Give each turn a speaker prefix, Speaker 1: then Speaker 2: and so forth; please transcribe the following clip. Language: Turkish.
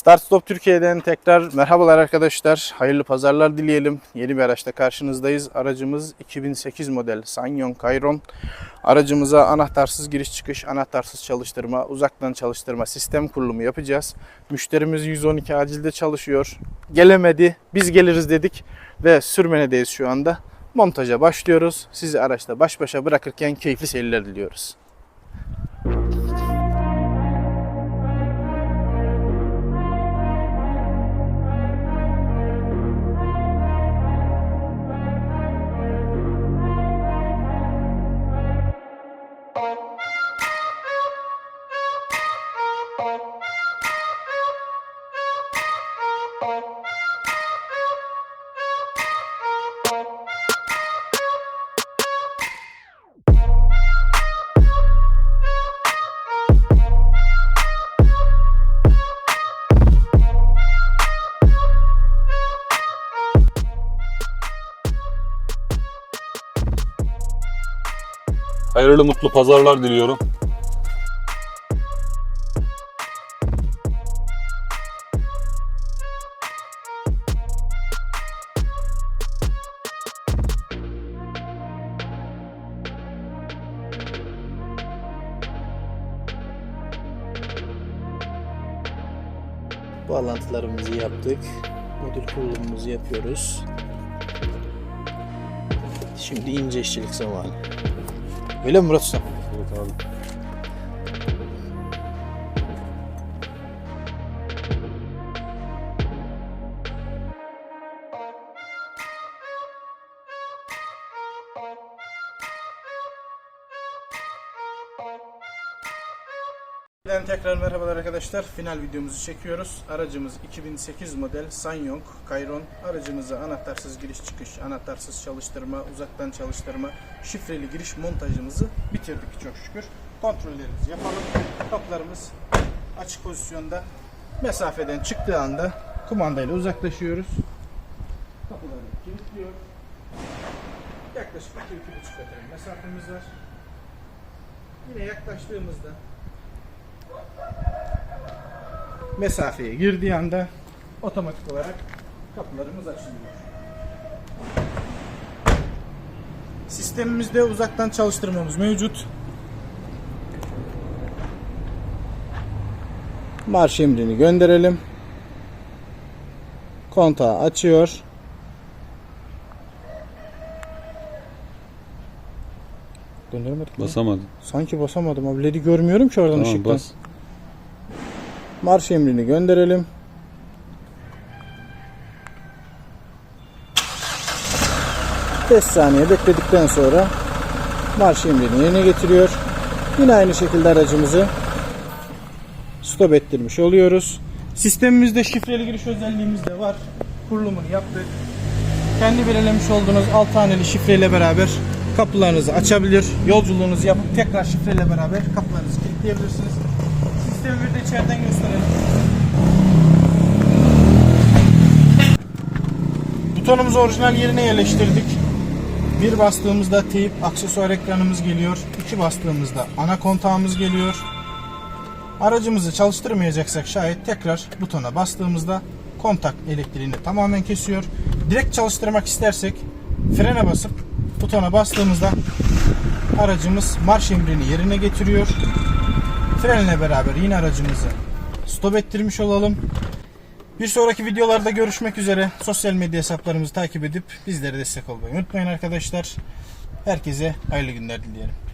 Speaker 1: Start Stop Türkiye'den tekrar merhabalar arkadaşlar. Hayırlı pazarlar dileyelim. Yeni bir araçta karşınızdayız. Aracımız 2008 model Sanyon Kayron. Aracımıza anahtarsız giriş çıkış, anahtarsız çalıştırma, uzaktan çalıştırma sistem kurulumu yapacağız. Müşterimiz 112 acilde çalışıyor. Gelemedi. Biz geliriz dedik ve sürmenedeyiz şu anda. Montaja başlıyoruz. Sizi araçta baş başa bırakırken keyifli seyirler diliyoruz.
Speaker 2: Hayırlı mutlu pazarlar diliyorum.
Speaker 1: Bağlantılarımızı yaptık. Modül kurulumumuzu yapıyoruz. Şimdi ince işçilik zamanı. Öyle mi Murat Usta?
Speaker 2: Evet abi.
Speaker 1: Ben tekrar merhabalar arkadaşlar. Final videomuzu çekiyoruz. Aracımız 2008 model Sanyong Kayron. Aracımıza anahtarsız giriş çıkış, anahtarsız çalıştırma, uzaktan çalıştırma, şifreli giriş montajımızı bitirdik çok şükür. Kontrollerimizi yapalım. Kapılarımız açık pozisyonda. Mesafeden çıktığı anda kumandayla uzaklaşıyoruz. Kapıları kilitliyor. Yaklaşık 2-2,5 metre mesafemiz var. Yine yaklaştığımızda mesafeye girdiği anda otomatik olarak kapılarımız açılıyor. Sistemimizde uzaktan çalıştırmamız mevcut. Marş emrini gönderelim. Kontağı açıyor. Gönderemedik mi?
Speaker 2: Basamadım.
Speaker 1: Sanki basamadım abi. LED'i görmüyorum ki oradan
Speaker 2: Tamam
Speaker 1: ışıktan.
Speaker 2: bas.
Speaker 1: Marş emrini gönderelim. Beş saniye bekledikten sonra marş emrini yerine getiriyor. Yine aynı şekilde aracımızı stop ettirmiş oluyoruz. Sistemimizde şifreli giriş özelliğimiz de var. Kurulumunu yaptık. Kendi belirlemiş olduğunuz 6 haneli şifreyle beraber kapılarınızı açabilir. Yolculuğunuzu yapıp tekrar şifreyle beraber kapılarınızı kilitleyebilirsiniz. Sistemi bir de içeriden gösterelim. Butonumuzu orijinal yerine yerleştirdik. Bir bastığımızda teyip aksesuar ekranımız geliyor. İki bastığımızda ana kontağımız geliyor. Aracımızı çalıştırmayacaksak şayet tekrar butona bastığımızda kontak elektriğini tamamen kesiyor. Direkt çalıştırmak istersek frene basıp butona bastığımızda aracımız marş emrini yerine getiriyor. Frenle beraber yine aracımızı stop ettirmiş olalım. Bir sonraki videolarda görüşmek üzere. Sosyal medya hesaplarımızı takip edip bizlere destek olmayı unutmayın arkadaşlar. Herkese hayırlı günler dileyelim.